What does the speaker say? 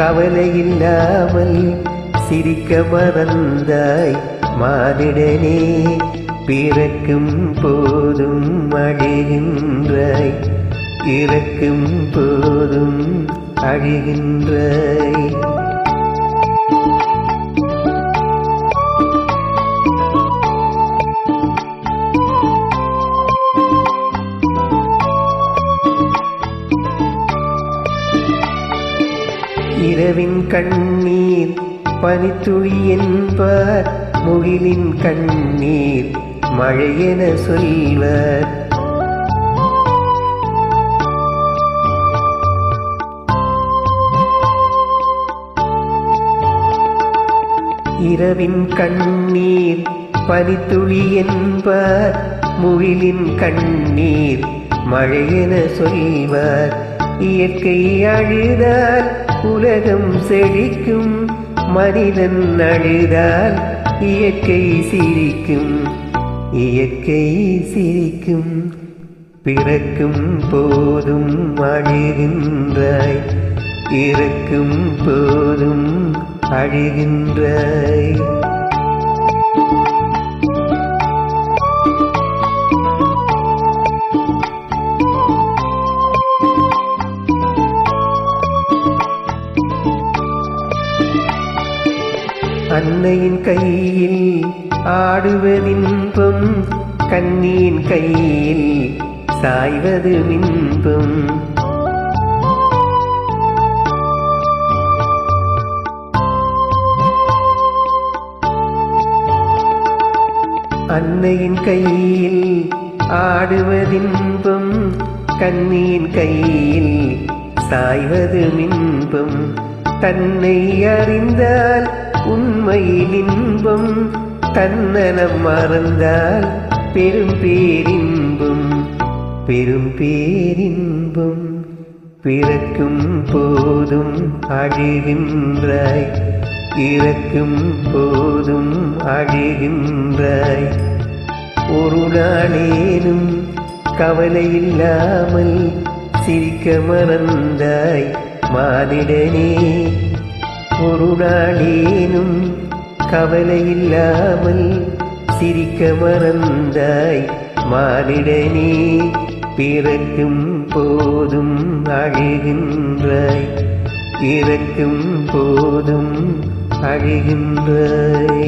கவலையில்லாமல் சிரிக்க மறந்தாய். மானிடனே பிறக்கும் போதும் அழிகின்றாய். இறக்கும் போதும் அழிகின்றாய். இரவின் கண்ணீர் பனித்துளி என்பார் முகிலின் கண்ணீர் மழையென சொல்வர். இரவின் கண்ணீர் பனித்துளி என்பார் முகிலின் கண்ணீர் மழையென சொல்வார். இயற்கை அழுதால் உலகம் செழிக்கும். மனிதன் அழுதால் இயற்கை சிரிக்கும். இயற்கை சிரிக்கும். பிறக்கும் போதும் அழுகின்றாய். இறக்கும் போதும் அழுகின்றாய். அன்னையின் கையில் ஆடுவதின்பம் கண்ணியின் கையில் சாய்வது மின்பம் அன்னையின் கையில் ஆடுவதின்பம் கண்ணியின் கையில் சாய்வது மின்பம் தன்னை அறிந்தால் உண்மையில் இன்பம் தன்னலம் மறந்தால் பெரும் பேரின்பம் பெரும் பேரின்பம் பிறக்கும் போதும் அழுகின்றாய் இறக்கும் போதும் அழுகின்றாய். ஒரு நாளேனும் கவலை இல்லாமல் சிரிக்க மறந்தாய் மானிடனே ஒரு நாளேனும் கவலையில்லாமல் சிரிக்க மறந்தாய். மானிடனே பிறக்கும் போதும் அழுகின்றாய். இறக்கும் போதும் அழுகின்றாய்.